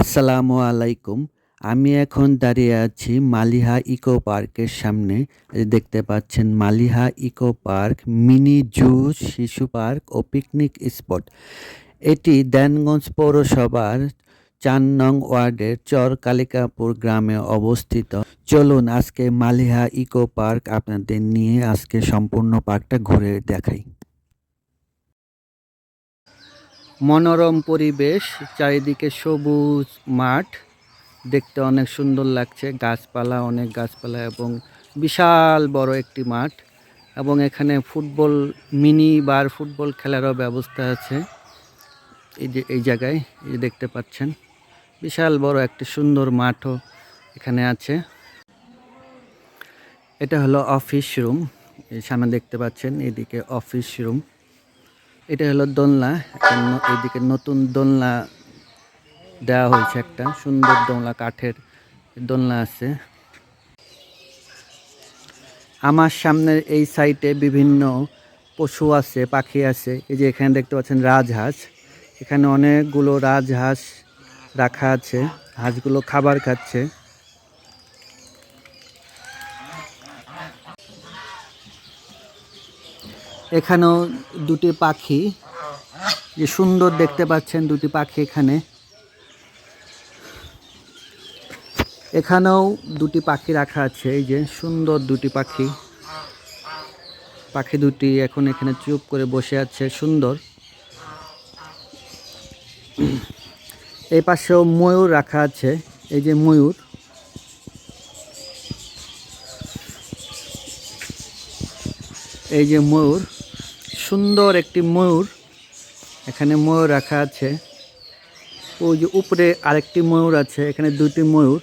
আসসালামু আলাইকুম। আমি এখন দাঁড়িয়ে আছি মালিহা ইকো পার্কের সামনে। দেখতে পাচ্ছেন Maliha eco park mini zoo শিশু পার্ক ও পিকনিক স্পট। এটি দেনগঞ্জ পৌরসভার চার নং ওয়ার্ডের চর কালিকাপুর গ্রামে অবস্থিত। চলুন আজকে মালিহা ইকো পার্ক আপনাদের নিয়ে আজকে সম্পূর্ণ পার্কটা ঘুরে দেখাই। মনোরম পরিবেশ, চারিদিকে সবুজ মাঠ, দেখতে অনেক সুন্দর লাগছে। গাছপালা, অনেক গাছপালা এবং বিশাল বড় একটি মাঠ এবং এখানে ফুটবল, মিনি বার ফুটবল খেলারও ব্যবস্থা আছে। এই যে, এই জায়গায় এই দেখতে পাচ্ছেন, বিশাল বড় একটি সুন্দর মাঠও এখানে আছে। এটা হলো অফিস রুম সামনে দেখতে পাচ্ছেন, এদিকে অফিস রুম। এটা হলো দোলনা। এইদিকে নতুন দোলনা দেওয়া হয়েছে একটা। সুন্দর দোলনা, কাঠের দোলনা আছে। আমার সামনের এই সাইটে বিভিন্ন পশু আছে, পাখি আছে। এই যে এখানে দেখতে পাচ্ছেন রাজহাঁস। এখানে অনেকগুলো রাজহাঁস রাখা আছে। হাঁসগুলো খাবার খাচ্ছে। এখানেও দুটি পাখি। যে সুন্দর দেখতে পাচ্ছেন দুটি পাখি এখানে। এখানেও দুটি পাখি রাখা আছে, এই যে সুন্দর দুটি পাখি। পাখি দুটি এখন এখানে চুপ করে বসে আছে, সুন্দর। এই পাশেও ময়ূর রাখা আছে, এই যে ময়ূর। এই যে ময়ূর। সুন্দর একটি ময়ূর এখানে ময়ূর রাখা আছে। ওই যে উপরে আরেকটি ময়ূর আছে, এখানে দুটি ময়ূর।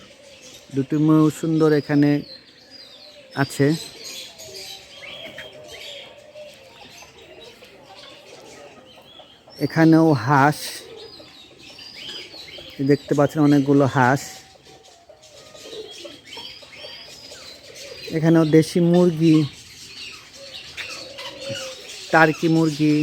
দুটি ময়ূর সুন্দর এখানে আছে। এখানেও হাঁস, দেখতে পাচ্ছেন অনেকগুলো হাঁস। এখানেও দেশি মুরগি টার্কি মুরগি।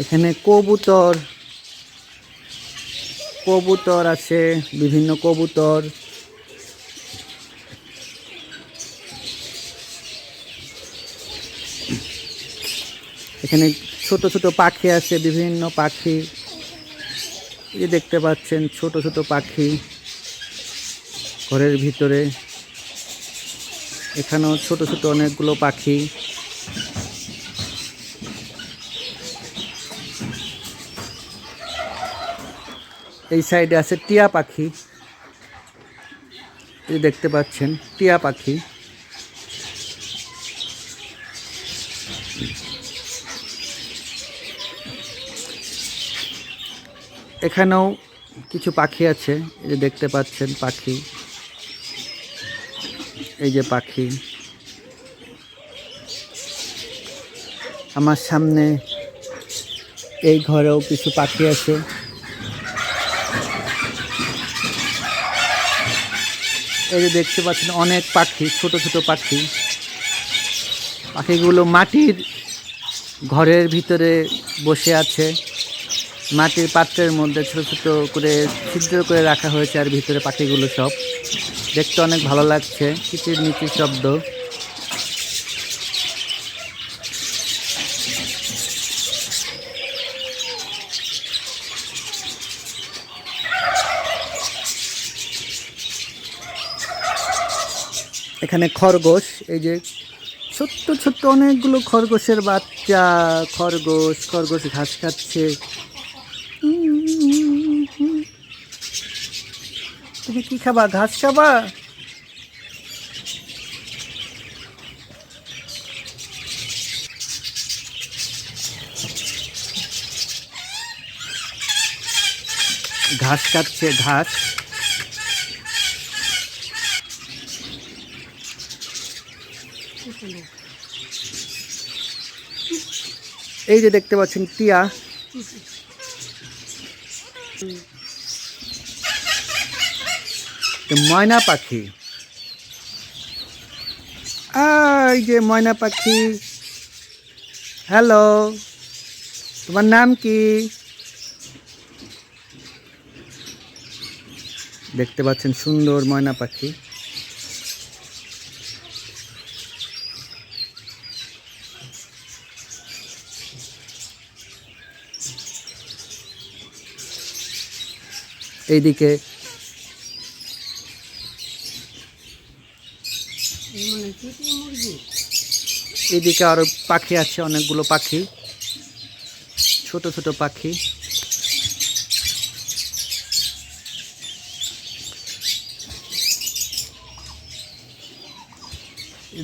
এখানে কবুতর কবুতর আছে, বিভিন্ন কবুতর। এখানে ছোট ছোট পাখি আছে, বিভিন্ন পাখি। এই যে দেখতে পাচ্ছেন ছোট ছোট পাখি ঘরের ভিতরে। এখানেও ছোট ছোট অনেকগুলো পাখি। এই সাইডে আছে টিয়া পাখি। দেখতে পাচ্ছেন টিয়া পাখি। এখানেও কিছু পাখি আছে, এই যে দেখতে পাচ্ছেন পাখি। এই যে পাখি। আমার সামনে এই ঘরেও কিছু পাখি আছে। এই যে দেখতে পাচ্ছেন অনেক পাখি, ছোট ছোট পাখি। পাখিগুলো মাটির ঘরের ভিতরে বসে আছে। মাটির পাত্রের মধ্যে ছোট ছোট করে ছিদ্র করে রাখা হয়েছে আর ভিতরে পাখিগুলো সব। দেখতে অনেক ভালো লাগছে কিচির মিচির শব্দ। এখানে খরগোশ, এই যে ছোট্ট ছোট্ট অনেকগুলো খরগোশের বাচ্চা, খরগোশ খরগোশ ঘাস খাচ্ছে। তুমি কি খাবা? ঘাস খাবা? ঘাস খাচ্ছে ঘাস। এই যে দেখতে পাচ্ছেন টিয়া। ময়না পাখি। এই যে ময়না পাখি। হ্যালো, তোমার নাম কি? দেখতে পাচ্ছেন সুন্দর ময়না পাখি। এইদিকে এদিকে আরও পাখি আছে, অনেকগুলো পাখি। ছোট ছোট পাখি।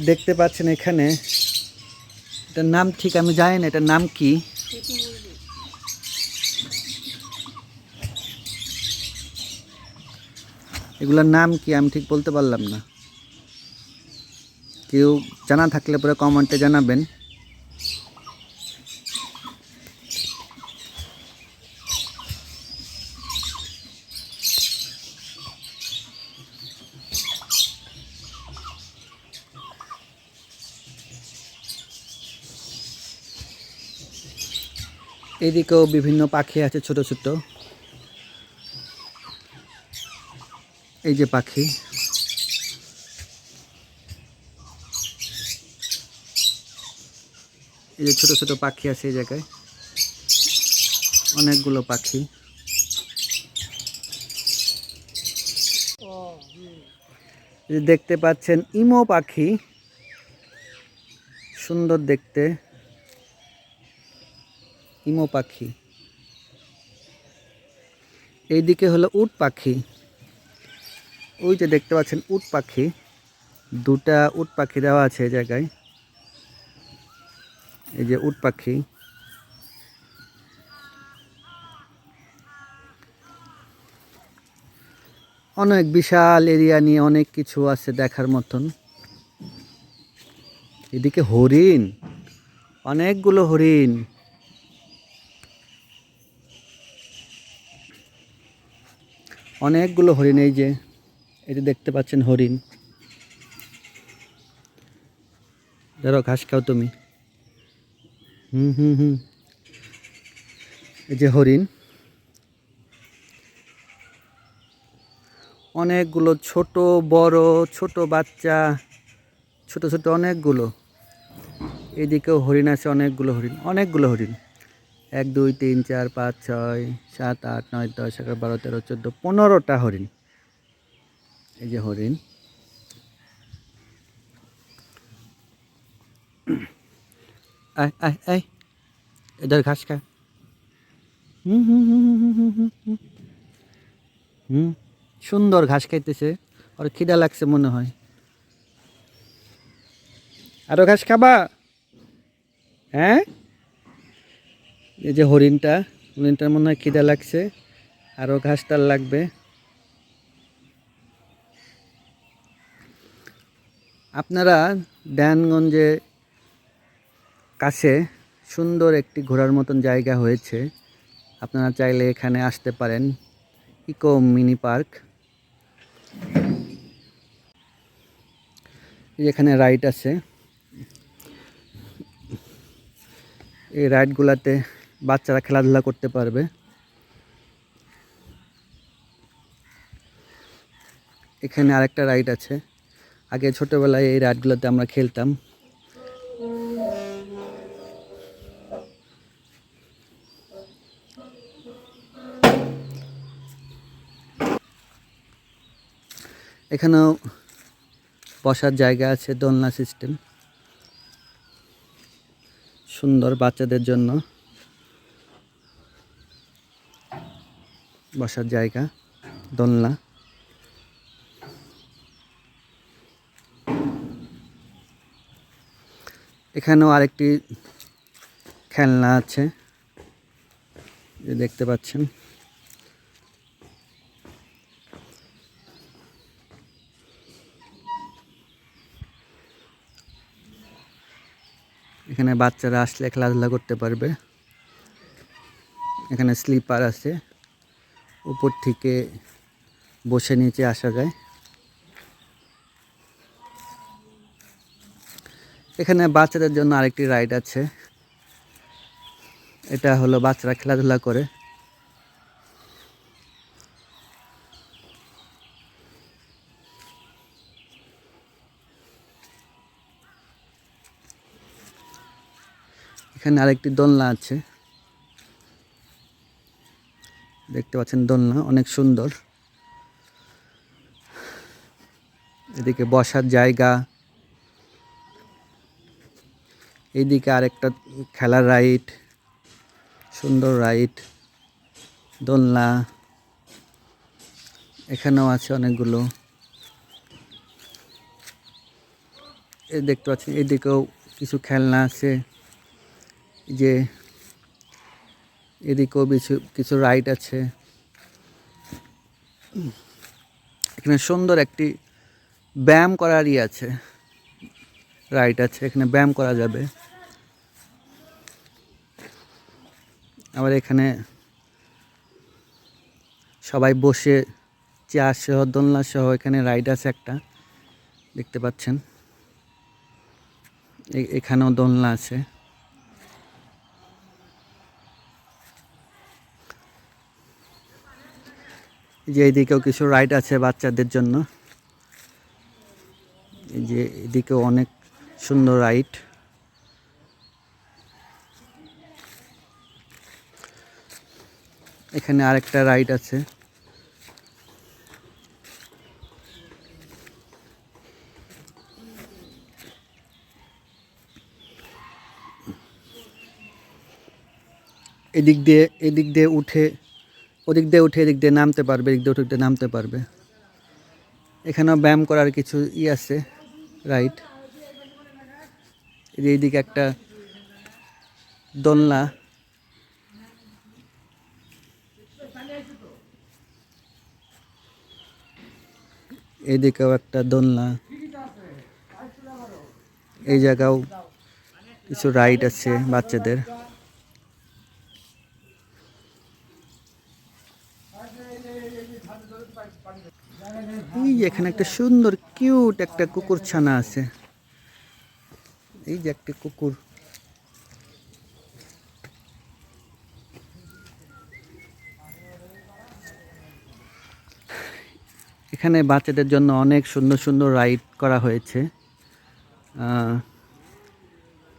দেখতে পাচ্ছেন এখানে, এটার নাম ঠিক আমি জানি না, এটার নাম কি? এগুলোর নাম কি আমি ঠিক বলতে পারলাম না। কেউ জানা থাকলে পরে কমেন্টে জানাবেন। এদিকেও বিভিন্ন পাখি আছে ছোট ছোট। এই যে পাখি। এই যে ছোট ছোট পাখি আছে এই জায়গায়। অনেকগুলো পাখি। দেখতে পাচ্ছেন ইমো পাখি। সুন্দর দেখতে। ইমো পাখি। এইদিকে হলো উট পাখি। ওই যে দেখতে পাচ্ছেন উট পাখি। দুটা উট পাখি দেওয়া আছে এই জায়গায়। এই যে উট পাখি। অনেক বিশাল এরিয়া নিয়ে অনেক কিছু আছে দেখার মতন। এদিকে হরিণ, অনেকগুলো হরিণ। অনেকগুলো হরিণ এই যে এই যে দেখতে পাচ্ছেন হরিণ। ধরো ঘাস খাও তুমি। হুম হুম হুম। এই যে হরিণ। অনেকগুলো ছোট, বড়, ছোট বাচ্চা, ছোট ছোট অনেকগুলো। এদিকেও হরিণ আছে, অনেকগুলো হরিণ অনেকগুলো হরিণ। এক, দুই, তিন, চার, পাঁচ, ছয়, সাত, আট, নয়, দশ, এগারো, বারো, তেরো, চোদ্দ, পনেরোটা হরিণ। এই যে হরিণ। আয় আয় আয় এদের ঘাস খা হুম হুম হুম হুম হুম হুম হুম সুন্দর ঘাস খাইতেছে। আর খিদা লাগছে মনে হয়। আরও ঘাস খাবা? হ্যাঁ? এই যে হরিণটা, হরিণটার মনে হয় খিদা লাগছে। আরও ঘাস তার লাগবে। আপনারা ডানগঞ্জে কাছে সুন্দর একটি ঘোরার মতন জায়গা হয়েছে। আপনারা চাইলে এখানে আসতে পারেন। Eco mini park. এখানে রাইড আছে। এই রাইডগুলোতে বাচ্চারা খেলাধুলা করতে পারবে। এখানে আরেকটা রাইড আছে। আগে ছোটোবেলায় এই রাইডগুলোতে আমরা খেলতাম। এখানেও বসার জায়গা আছে, দোলনা সিস্টেম সুন্দর বাচ্চাদের জন্য বসার জায়গা, দোলনা। এখানেও আরেকটি খেলনা আছে, যে দেখতে পাচ্ছেন। এখানে বাচ্চারা আসলে খেলাধুলা করতে পারবে। এখানে স্লিপার আছে। উপর থেকে বসে নিচে আসা যায়। এখানে বাচ্চাদের জন্য আরেকটি রাইড আছে। এটা হলো বাচ্চারা খেলাধুলা করে। এখানে আরেকটি দোলনা আছে। দেখতে পাচ্ছেন দোলনা, অনেক সুন্দর। এদিকে বসার জায়গা। এইদিকে আরেকটা খেলার রাইড, সুন্দর রাইড, দোলনা। এখানেও আছে অনেকগুলো। দেখতে পাচ্ছেন, এদিকেও কিছু খেলনা আছে। যে এদিকেও কিছু কিছু রাইড আছে। এখানে সুন্দর একটি ব্যায়াম করারই আছে। রাইড আছে, এখানে ব্যায়াম করা যাবে। আবার এখানে সবাই বসে চেয়ার সহ, দোলনা সহ, এখানে রাইড আছে একটা। দেখতে পাচ্ছেন? এখানেও দোলনা আছে। যে এইদিকেও কিছু রাইড আছে বাচ্চাদের জন্য। এই যে এদিকেও অনেক সুন্দর রাইড এখানে আরেকটা রাইড আছে। এদিক দিয়ে এদিক দিয়ে উঠে ওদিক দিয়ে উঠে এদিক দিয়ে নামতে পারবে, এদিক দিয়ে উঠে দিয়ে নামতে পারবে। এখানেও ব্যায়াম করার কিছু ই আছে রাইট এইদিকে একটা দোলনা। এইদিকেও একটা দোলনা। এই জায়গাও কিছু রাইড আছে বাচ্চাদের। এই যে এখানে একটা সুন্দর, কিউট একটা কুকুর ছানা আছে। এই যে একটা কুকুর। এখানে বাচ্চাদের জন্য অনেক সুন্দর সুন্দর রাইড করা হয়েছে।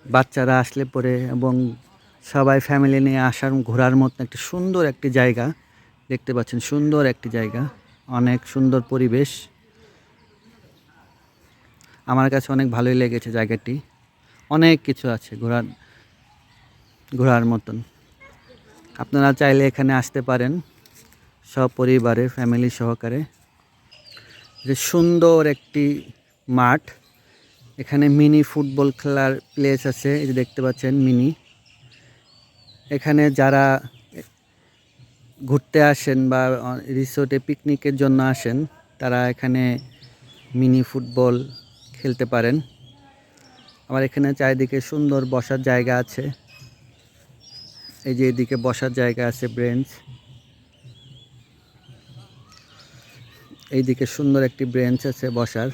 বাচ্চারা আসলে পরে এবং সবাই ফ্যামিলি নিয়ে আসার, ঘোরার মতো একটা সুন্দর একটি জায়গা। দেখতে পাচ্ছেন, সুন্দর একটি জায়গা। অনেক সুন্দর পরিবেশ। আমার কাছে অনেক ভালোই লেগেছে জায়গাটি। অনেক কিছু আছে ঘোরার ঘোরার মতন। আপনারা চাইলে এখানে আসতে পারেন সপরিবারে ফ্যামিলি সহকারে। যে সুন্দর একটি মাঠ। এখানে মিনি ফুটবল খেলার প্লেস আছে, এই যে দেখতে পাচ্ছেন মিনি। এখানে যারা ঘুরতে আসেন বা রিসোর্টে পিকনিকের জন্য আসেন, তারা এখানে মিনি ফুটবল খেলতে পারেন। আবার এখানে চারিদিকে সুন্দর বসার জায়গা আছে। এই যে এদিকে বসার জায়গা আছে ব্রেঞ্চ। এইদিকে সুন্দর একটি ব্রেঞ্চ আছে বসার।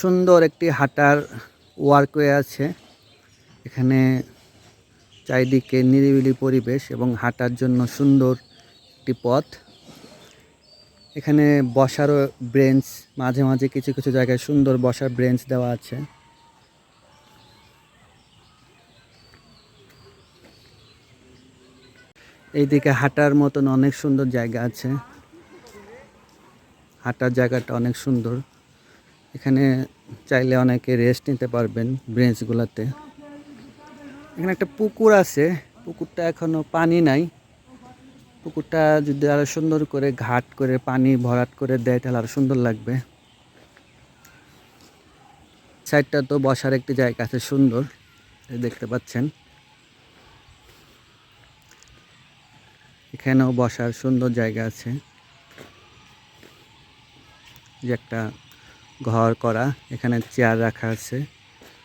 সুন্দর একটি হাঁটার ওয়ার্কওয়ে আছে। এখানে চারিদিকে নিরিবিলি পরিবেশ এবং হাঁটার জন্য সুন্দর একটি পথ। এখানে বসারও ব্রেঞ্চ, মাঝে মাঝে কিছু কিছু জায়গায় সুন্দর বসার ব্রেঞ্চ দেওয়া আছে। এইদিকে হাঁটার মতন অনেক সুন্দর জায়গা আছে। হাঁটার জায়গাটা অনেক সুন্দর। এখানে চাইলে অনেকে রেস্ট নিতে পারবেন ব্রেঞ্চগুলোতে। এখানে একটা পুকুর আছে। পুকুরটা এখনও পানি নাই। পুকুরটা যদি আরও সুন্দর করে ঘাট করে পানি ভরাট করে দেয়, তাহলে আরও সুন্দর লাগবে। সাইডটা তো বসার একটি জায়গা আছে, সুন্দর। দেখতে পাচ্ছেন। এখানেও বসার সুন্দর জায়গা আছে। যে একটা ঘর করা, এখানে চেয়ার রাখা আছে।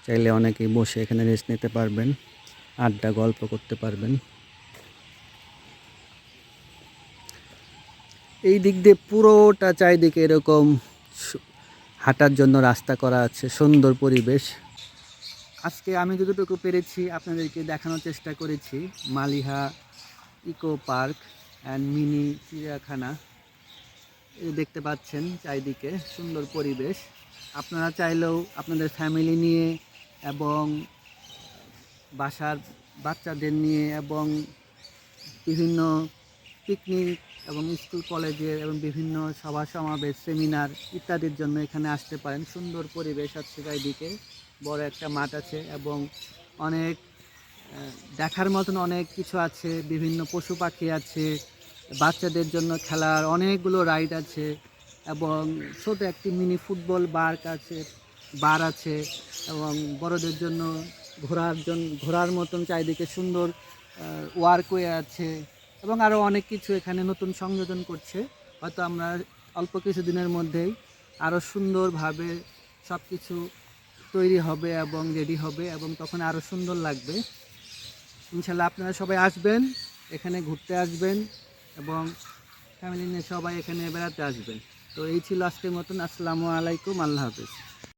চাইলে অনেকেই বসে এখানে রেস্ট নিতে পারবেন। আড্ডা, গল্প করতে পারবেন। এই দিক দিয়ে পুরোটা চারিদিকে এরকম হাঁটার জন্য রাস্তা করা আছে, সুন্দর পরিবেশ। আজকে আমি যতটুকু পেরেছি আপনাদেরকে দেখানোর চেষ্টা করেছি। Maliha eco park and mini চিড়িয়াখানা। দেখতে পাচ্ছেন চারিদিকে সুন্দর পরিবেশ। আপনারা চাইলেও আপনাদের ফ্যামিলি নিয়ে এবং বাসার বাচ্চাদের নিয়ে এবং বিভিন্ন পিকনিক এবং স্কুল কলেজের এবং বিভিন্ন সভা সমাবেশ সেমিনার ইত্যাদির জন্য এখানে আসতে পারেন। সুন্দর পরিবেশ আছে চারিদিকে, বড় একটা মাঠ আছে এবং অনেক দেখার মতন অনেক কিছু আছে, বিভিন্ন পশু পাখি আছে, বাচ্চাদের জন্য খেলার অনেকগুলো রাইড আছে এবং ছোট একটি মিনি ফুটবল পার্ক আছে বার আছে এবং বড়দের জন্য ঘোরার জন্য ঘোরার মতন চারিদিকে সুন্দর ওয়ার্কওয়ে আছে এবং আরও অনেক কিছু এখানে নতুন সংযোজন করছে। হয়তো আমরা অল্প কিছু দিনের মধ্যেই আরও সুন্দরভাবে সব কিছু তৈরি হবে এবং রেডি হবে এবং তখন আরও সুন্দর লাগবে। ইনশাল্লাহ আপনারা সবাই আসবেন, এখানে ঘুরতে আসবেন এবং ফ্যামিলি নিয়ে সবাই এখানে বেড়াতে আসবেন। তো এই ছিল আজকের মতন। আসসালামু আলাইকুম। আল্লাহ হাফিজ।